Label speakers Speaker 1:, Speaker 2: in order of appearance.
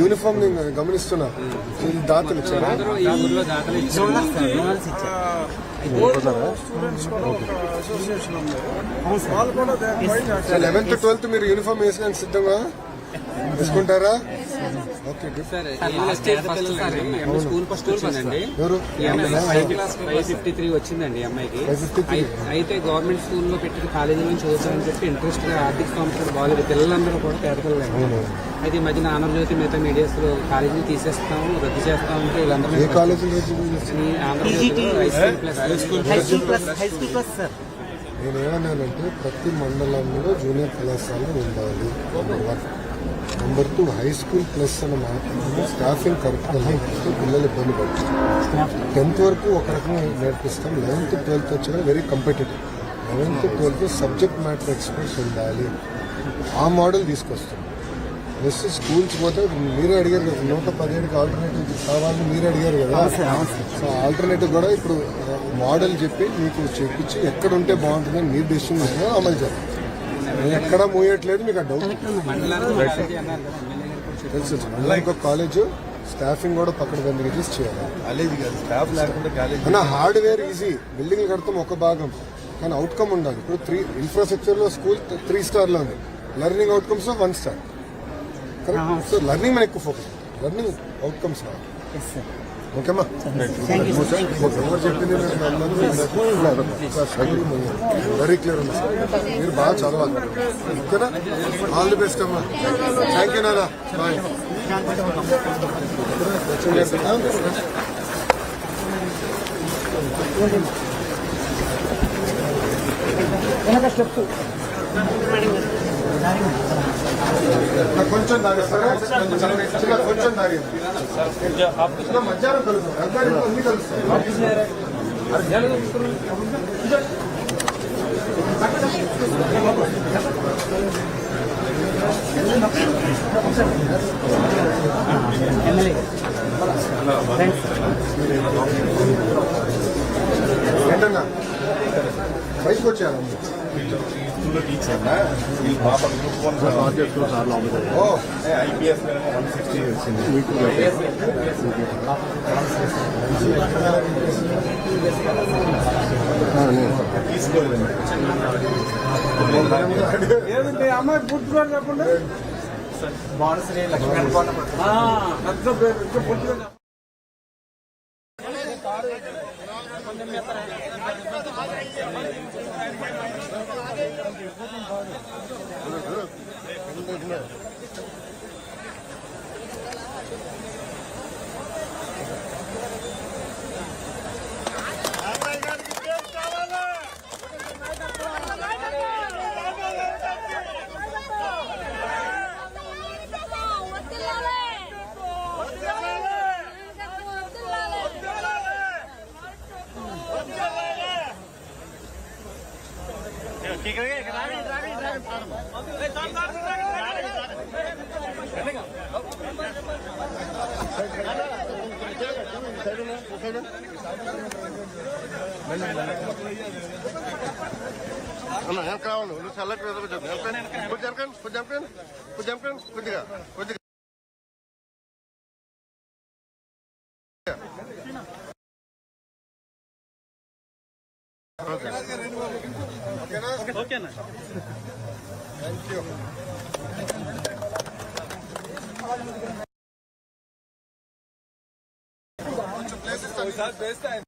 Speaker 1: Uniform నేను గమనిస్తున్నా. దాతలు ఇచ్చారా? లెవెన్త్ ట్వెల్త్ మీరు యూనిఫామ్ వేసినాక సిద్ధంగా? వేసుకుంటారా?
Speaker 2: School first five fifty three వచ్చిందండి ఈ అమ్మాయికి.
Speaker 1: 553.
Speaker 2: అయి- అయితే గవర్నమెంట్ స్కూల్లో పెట్టిన కాలేజీ నుంచి చదువుతామని చెప్పి ఇంట్రెస్ట్గా ఆర్థిక స్థోమత బాగాలేదు. పిల్లలందరూ కూడా పేద పిల్లలు అయితే ఈ మధ్యన ఆంధ్రజ్యోతి మిగతా మీడియాస్లో కాలేజీని తీసేస్తాము రద్దు వీళ్ళందరూ స్కూల్ ప్లస్.
Speaker 3: సార్.
Speaker 1: నేను ఏమన్నానంటే ప్రతి మండలంలో జూనియర్ కళాశాల ఉండాలి. Number two high school plus అన్న మాట స్టాఫింగ్ కరెక్ట్గా పిల్లలు ఇబ్బంది పడుతుంది టెన్త్ వరకు ఒక రకంగా నేర్పిస్తాం. లెవెన్త్ ట్వెల్త్ వచ్చినా very competitive eleventh twelfth subject matter experts ఉండాలి. ఆ మోడల్ తీసుకొస్తాం. ప్లస్ స్కూల్స్ పోతే మీరే అడిగారు కదా నూట పదిహేడుకి ఆల్టర్నేటివ్ కావాలని మీరే అడిగారు కదా. సో ఆల్టర్నేటివ్ కూడా ఇప్పుడు మోడల్ చెప్పి మీకు చెప్పించి ఎక్కడ ఉంటే బాగుంటుందని మీరు డెసిషన్ అమలు నేను ఎక్కడా మూయట్లేదు మీకు ఆ డౌట్. తెలుసు మళ్ళీ ఇంకో కాలేజ్ స్టాఫింగ్ కూడా పక్కన బంద్ రిజిస్ట్ చేయాలి.
Speaker 4: కాలేజీ కాదు స్టాఫ్ లేకుండా కాలేజీ.
Speaker 1: అన్న హార్డ్వేర్ ఈజీ బిల్డింగ్ కడతాం ఒక భాగం. కానీ అవుట్కమ్ ఉండాలి. ఇప్పుడు త్రీ ఇన్ఫ్రాస్ట్రక్చర్లో స్కూల్ త్రీ స్టార్లో ఉంది. Learning outcomes one star correct so learning మీద ఎక్కువ ఫోకస్ లెర్నింగ్ అవుట్కమ్స్ కావాలి
Speaker 3: ఎస్ సార్
Speaker 1: ఓకేమ్మా ఎవరు చెప్పింది వెరీ క్లియర్ ఉంది సార్ మీరు బాగా చదవాలి ఓకేనా ఆల్ ది బెస్ట్ అమ్మా థ్యాంక్ యూ నాదా బాయ్
Speaker 3: వెనక స్టెప్
Speaker 1: కొంచెం తాగిస్తారా కొంచెం మధ్యాహ్నం కలుగుతాం అన్ని కలుస్తాం. ఏంటన్నా? బయటకు వచ్చాను
Speaker 4: స్కూల్లో టీచర్ ఈ పాప ఐపీఎస్ వన్ సిక్స్టీ వచ్చింది తీసుకోలేదు
Speaker 5: ఏదంటే అమ్మాయి పేరు చెప్పండి ఆ, పెద్ద పేరు. ఇంకా పూర్తి
Speaker 1: అన్న ఏం కావాలి? నువ్వు చల్లటి రోజు కొంచెం వెనకండి కొంచెం వెనకండి కొంచెం వెనకండి కొద్దిగా కొద్దిగా ఓకేనా థ్యాంక్ యూ కొంచెం ప్లేస్ ఇస్తాను